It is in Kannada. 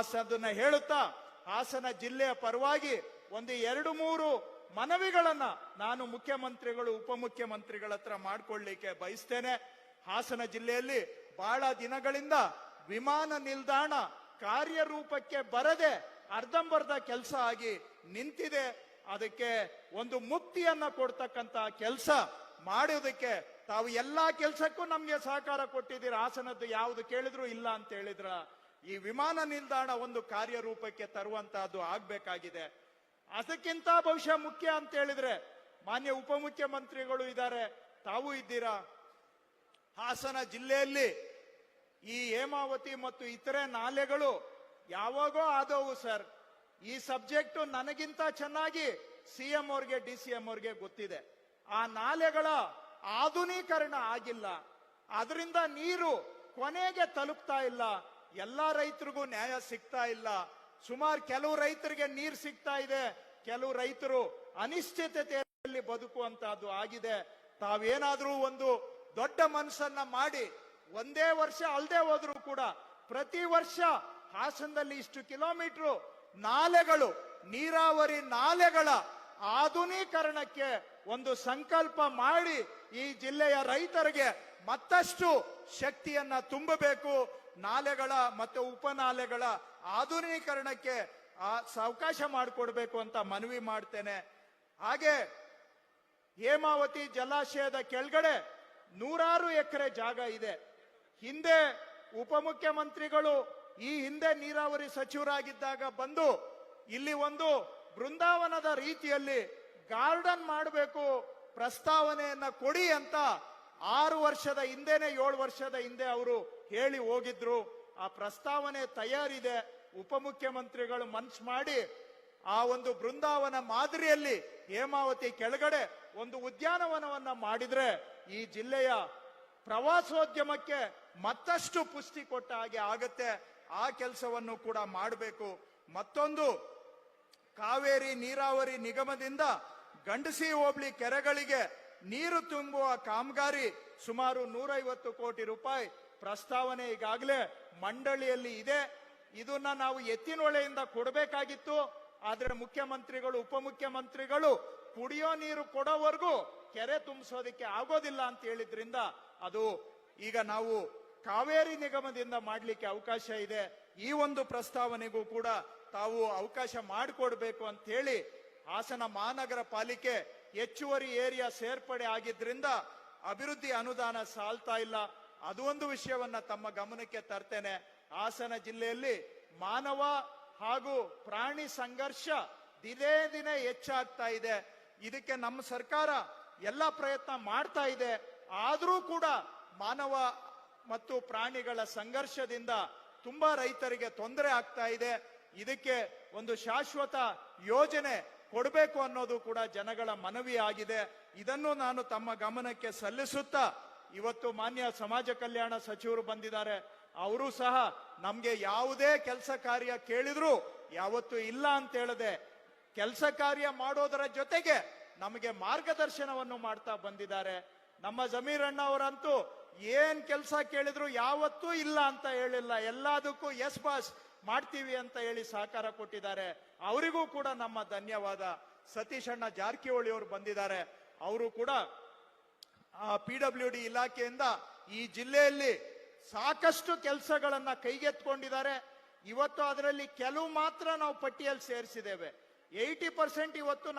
ಅದನ್ನ ಹೇಳುತ್ತಾ ಹಾಸನ ಜಿಲ್ಲೆಯ ಪರವಾಗಿ ಒಂದು ಎರಡು ಮೂರು ಮನವಿಗಳನ್ನ ನಾನು ಮುಖ್ಯಮಂತ್ರಿಗಳು, ಉಪಮುಖ್ಯಮಂತ್ರಿಗಳ ಹತ್ರ ಮಾಡ್ಕೊಳ್ಳಿಕ್ಕೆ ಬಯಸ್ತೇನೆ. ಹಾಸನ ಜಿಲ್ಲೆಯಲ್ಲಿ ಬಹಳ ದಿನಗಳಿಂದ ವಿಮಾನ ನಿಲ್ದಾಣ ಕಾರ್ಯರೂಪಕ್ಕೆ ಬರದೆ ಅರ್ಧಂಬರ್ಧ ಕೆಲಸ ಆಗಿ ನಿಂತಿದೆ. ಅದಕ್ಕೆ ಒಂದು ಮುಕ್ತಿಯನ್ನ ಕೊಡ್ತಕ್ಕಂತ ಕೆಲಸ ಮಾಡೋದಕ್ಕೆ ತಾವು ಎಲ್ಲಾ ಕೆಲಸಕ್ಕೂ ನಮ್ಗೆ ಸಹಕಾರ ಕೊಟ್ಟಿದ್ದೀರಾ? ಹಾಸನದ್ದು ಯಾವುದು ಕೇಳಿದ್ರು ಇಲ್ಲ ಅಂತ ಹೇಳಿದ್ರ? ಈ ವಿಮಾನ ನಿಲ್ದಾಣ ಒಂದು ಕಾರ್ಯರೂಪಕ್ಕೆ ತರುವಂತಹದ್ದು ಆಗ್ಬೇಕಾಗಿದೆ. ಅದಕ್ಕಿಂತ ಬಹುಶಃ ಮುಖ್ಯ ಅಂತ ಹೇಳಿದ್ರೆ, ಮಾನ್ಯ ಉಪಮುಖ್ಯಮಂತ್ರಿಗಳು ಇದ್ದಾರೆ. ತಾವು ಇದ್ದೀರಾ? ಹಾಸನ ಜಿಲ್ಲೆಯಲ್ಲಿ ಈ ಹೇಮಾವತಿ ಮತ್ತು ಇತರೆ ನಾಲೆಗಳು ಯಾವಾಗೋ ಆದವು ಸರ್. ಈ ಸಬ್ಜೆಕ್ಟ್ ನನಗಿಂತ ಚೆನ್ನಾಗಿ ಸಿ ಎಂ ಅವ್ರಿಗೆ, ಡಿ ಸಿ ಎಂ ಅವ್ರಿಗೆ ಗೊತ್ತಿದೆ. ಆ ನಾಲೆಗಳ ಆಧುನೀಕರಣ ಆಗಿಲ್ಲ. ಅದರಿಂದ ನೀರು ಕೊನೆಗೆ ತಲುಪ್ತಾ ಇಲ್ಲ. ಎಲ್ಲಾ ರೈತರಿಗೂ ನ್ಯಾಯ ಸಿಗ್ತಾ ಇಲ್ಲ. ಸುಮಾರು ಕೆಲವು ರೈತರಿಗೆ ನೀರು ಸಿಗ್ತಾ ಇದೆ. ಕೆಲವು ರೈತರು ಅನಿಶ್ಚಿತತೆಯಲ್ಲಿ ಬದುಕುವಂತಹದ್ದು ಆಗಿದೆ. ತಾವೇನಾದ್ರೂ ಒಂದು ದೊಡ್ಡ ಮನಸ್ಸನ್ನ ಮಾಡಿ ಒಂದೇ ವರ್ಷ ಅಲ್ಲದೆ ಹೋದ್ರೂ ಕೂಡ ಪ್ರತಿ ವರ್ಷ ಹಾಸನದಲ್ಲಿ ಇಷ್ಟು ಕಿಲೋಮೀಟರ್ ನಾಲೆಗಳು, ನೀರಾವರಿ ನಾಲೆಗಳ ಆಧುನೀಕರಣಕ್ಕೆ ಒಂದು ಸಂಕಲ್ಪ ಮಾಡಿ ಈ ಜಿಲ್ಲೆಯ ರೈತರಿಗೆ ಮತ್ತಷ್ಟು ಶಕ್ತಿಯನ್ನ ತುಂಬಬೇಕು. ನಾಲೆಗಳ ಮತ್ತು ಉಪನಾಲೆಗಳ ಆಧುನೀಕರಣಕ್ಕೆ ಆ ಅವಕಾಶ ಮಾಡಿಕೊಡ್ಬೇಕು ಅಂತ ಮನವಿ ಮಾಡ್ತೇನೆ. ಹಾಗೆ ಹೇಮಾವತಿ ಜಲಾಶಯದ ಕೆಳಗಡೆ ನೂರಾರು ಎಕರೆ ಜಾಗ ಇದೆ. ಹಿಂದೆ ಉಪಮುಖ್ಯಮಂತ್ರಿಗಳು, ಈ ಹಿಂದೆ ನೀರಾವರಿ ಸಚಿವರಾಗಿದ್ದಾಗ ಬಂದು ಇಲ್ಲಿ ಒಂದು ಬೃಂದಾವನದ ರೀತಿಯಲ್ಲಿ ಗಾರ್ಡನ್ ಮಾಡಬೇಕು, ಪ್ರಸ್ತಾವನೆಯನ್ನ ಕೊಡಿ ಅಂತ ಆರು ವರ್ಷದ ಹಿಂದೆನೆ ಏಳು ವರ್ಷದ ಹಿಂದೆ ಅವರು ಹೇಳಿ ಹೋಗಿದ್ರು. ಆ ಪ್ರಸ್ತಾವನೆ ತಯಾರಿದೆ. ಉಪಮುಖ್ಯಮಂತ್ರಿಗಳು ಮನ್ಸ್ ಮಾಡಿ ಆ ಒಂದು ಬೃಂದಾವನ ಮಾದರಿಯಲ್ಲಿ ಹೇಮಾವತಿ ಕೆಳಗಡೆ ಒಂದು ಉದ್ಯಾನವನವನ್ನ ಮಾಡಿದ್ರೆ ಈ ಜಿಲ್ಲೆಯ ಪ್ರವಾಸೋದ್ಯಮಕ್ಕೆ ಮತ್ತಷ್ಟು ಪುಷ್ಟಿ ಕೊಟ್ಟ ಹಾಗೆ ಆಗತ್ತೆ. ಆ ಕೆಲಸವನ್ನು ಕೂಡ ಮಾಡಬೇಕು. ಮತ್ತೊಂದು ಕಾವೇರಿ ನೀರಾವರಿ ನಿಗಮದಿಂದ ಗಂಡಸಿ ಹೋಬಳಿ ಕೆರೆಗಳಿಗೆ ನೀರು ತುಂಬುವ ಕಾಮಗಾರಿ ಸುಮಾರು ನೂರೈವತ್ತು ಕೋಟಿ ರೂಪಾಯಿ ಪ್ರಸ್ತಾವನೆ ಈಗಾಗಲೇ ಮಂಡಳಿಯಲ್ಲಿ ಇದೆ. ಇದನ್ನ ನಾವು ಎತ್ತಿನೊಳೆಯಿಂದ ಕೊಡಬೇಕಾಗಿತ್ತು. ಆದ್ರೆ ಮುಖ್ಯಮಂತ್ರಿಗಳು, ಉಪಮುಖ್ಯಮಂತ್ರಿಗಳು ಕುಡಿಯೋ ನೀರು ಕೊಡೋವರೆಗೂ ಕೆರೆ ತುಂಬಿಸೋದಕ್ಕೆ ಆಗೋದಿಲ್ಲ ಅಂತ ಹೇಳಿದ್ರಿಂದ ಅದು ಈಗ ನಾವು ಕಾವೇರಿ ನಿಗಮದಿಂದ ಮಾಡಲಿಕ್ಕೆ ಅವಕಾಶ ಇದೆ. ಈ ಒಂದು ಪ್ರಸ್ತಾವನೆಗೂ ಕೂಡ ತಾವು ಅವಕಾಶ ಮಾಡಿಕೊಡ್ಬೇಕು ಅಂತ ಹೇಳಿ ಹಾಸನ ಮಹಾನಗರ ಪಾಲಿಕೆ ಹೆಚ್ಚುವರಿ ಏರಿಯಾ ಸೇರ್ಪಡೆ ಆಗಿದ್ರಿಂದ ಅಭಿವೃದ್ಧಿ ಅನುದಾನ ಸಾಲ್ತಾ ಇಲ್ಲ. ಅದು ಒಂದು ವಿಷಯವನ್ನ ತಮ್ಮ ಗಮನಕ್ಕೆ ತರ್ತೇನೆ. ಹಾಸನ ಜಿಲ್ಲೆಯಲ್ಲಿ ಮಾನವ ಹಾಗೂ ಪ್ರಾಣಿ ಸಂಘರ್ಷ ದಿನೇ ದಿನೇ ಹೆಚ್ಚಾಗ್ತಾ ಇದೆ. ಇದಕ್ಕೆ ನಮ್ಮ ಸರ್ಕಾರ ಎಲ್ಲ ಪ್ರಯತ್ನ ಮಾಡ್ತಾ ಇದೆ. ಆದರೂ ಕೂಡ ಮಾನವ ಮತ್ತು ಪ್ರಾಣಿಗಳ ಸಂಘರ್ಷದಿಂದ ತುಂಬಾ ರೈತರಿಗೆ ತೊಂದರೆ ಆಗ್ತಾ ಇದೆ. ಇದಕ್ಕೆ ಒಂದು ಶಾಶ್ವತ ಯೋಜನೆ ಕೊಡಬೇಕು ಅನ್ನೋದು ಕೂಡ ಜನಗಳ ಮನವಿ ಆಗಿದೆ. ಇದನ್ನು ನಾನು ತಮ್ಮ ಗಮನಕ್ಕೆ ಸಲ್ಲಿಸುತ್ತಾ ಇವತ್ತು ಮಾನ್ಯ ಸಮಾಜ ಕಲ್ಯಾಣ ಸಚಿವರು ಬಂದಿದ್ದಾರೆ. ಅವರು ಸಹ ನಮ್ಗೆ ಯಾವುದೇ ಕೆಲಸ ಕಾರ್ಯ ಕೇಳಿದ್ರು ಯಾವತ್ತು ಇಲ್ಲ ಅಂತ ಹೇಳದೆ ಕೆಲಸ ಕಾರ್ಯ ಮಾಡೋದರ ಜೊತೆಗೆ ನಮಗೆ ಮಾರ್ಗದರ್ಶನವನ್ನು ಮಾಡ್ತಾ ಬಂದಿದ್ದಾರೆ. ನಮ್ಮ ಜಮೀರಣ್ಣ ಅವರಂತೂ ಏನ್ ಕೆಲಸ ಕೇಳಿದ್ರು ಯಾವತ್ತೂ ಇಲ್ಲ ಅಂತ ಹೇಳಿಲ್ಲ. ಎಲ್ಲದಕ್ಕೂ ಎಸ್ ಬಾಸ್ ಮಾಡ್ತೀವಿ ಅಂತ ಹೇಳಿ ಸಹಕಾರ ಕೊಟ್ಟಿದ್ದಾರೆ. ಅವರಿಗೂ ಕೂಡ ನಮ್ಮ ಧನ್ಯವಾದ. ಸತೀಶ್ ಅಣ್ಣ ಜಾರಕಿಹೊಳಿ ಅವರು ಬಂದಿದ್ದಾರೆ. ಅವರು ಕೂಡ ಪಿ ಡಬ್ಲ್ಯೂ ಡಿ ಇಲಾಖೆಯಿಂದ ಈ ಜಿಲ್ಲೆಯಲ್ಲಿ ಸಾಕಷ್ಟು ಕೆಲಸಗಳನ್ನ ಕೈಗೆತ್ಕೊಂಡಿದ್ದಾರೆ ಇವತ್ತು ಅದರಲ್ಲಿ ಕೆಲವು ಮಾತ್ರ ನಾವು ಪಟ್ಟಿಯಲ್ಲಿ ಸೇರಿಸಿದ್ದೇವೆ. ಏಯ್ಟಿ ಪರ್ಸೆಂಟ್ ಇವತ್ತು